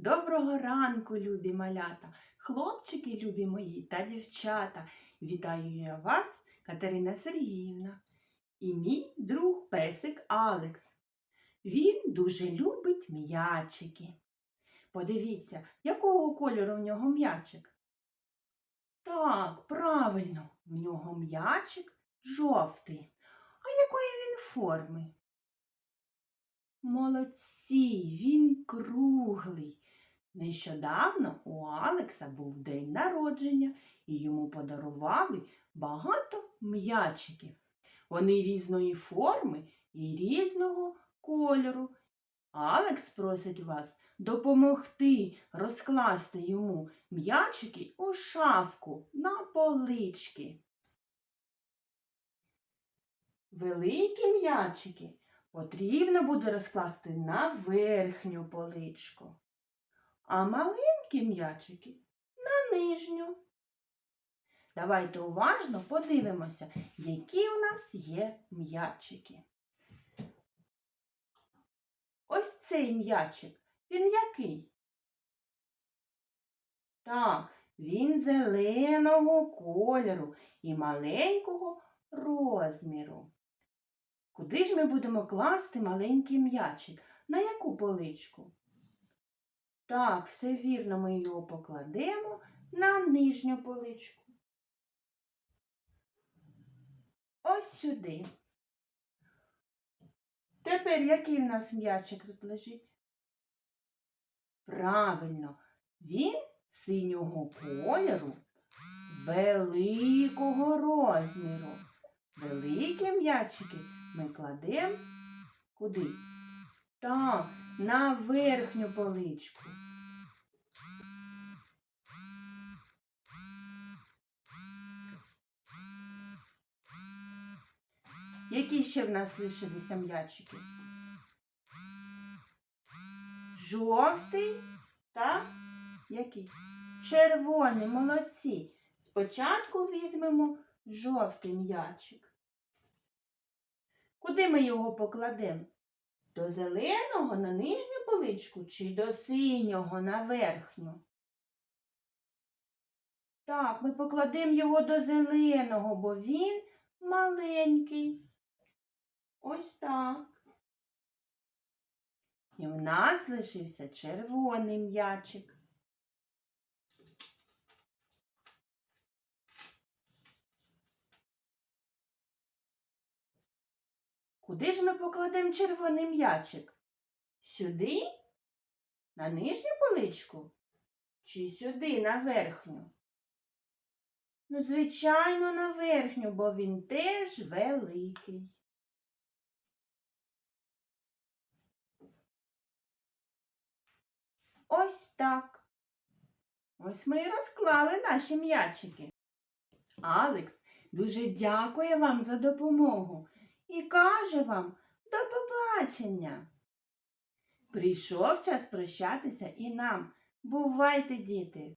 Доброго ранку, любі малята, хлопчики любі мої та дівчата. Вітаю я вас, Катерина Сергіївна, і мій друг песик Алекс. Він дуже любить м'ячики. Подивіться, якого кольору в нього м'ячик? Так, правильно, в нього м'ячик жовтий. А якої він форми? Молодці, він круглий. Нещодавно у Алекса був день народження і йому подарували багато м'ячиків. Вони різної форми і різного кольору. Алекс просить вас допомогти розкласти йому м'ячики у шафку на полички. Великі м'ячики потрібно буде розкласти на верхню поличку, а маленькі м'ячики на нижню. Давайте уважно подивимося, які у нас є м'ячики. Ось цей м'ячик, він який? Так, він зеленого кольору і маленького розміру. Куди ж ми будемо класти маленький м'ячик? На яку поличку? Так, все вірно, ми його покладемо на нижню поличку. Ось сюди. Тепер який в нас м'ячик тут лежить? Правильно, він синього кольору, великого розміру. Великі м'ячики ми кладемо куди? Так, на верхню поличку. Які ще в нас лишилися м'ячики? Жовтий та який? Червоний, молодці. Спочатку візьмемо жовтий м'ячик. Куди ми його покладемо? До зеленого на нижню поличку чи до синього на верхню? Так, ми покладемо його до зеленого, бо він маленький. Ось так. І в нас лишився червоний м'ячик. Куди ж ми покладемо червоний м'ячик? Сюди? На нижню поличку? Чи сюди на верхню? Ну, звичайно, на верхню, бо він теж великий. Ось так. Ось ми і розклали наші м'ячики. Алекс дуже дякує вам за допомогу і каже вам до побачення. Прийшов час прощатися і нам. Бувайте, діти!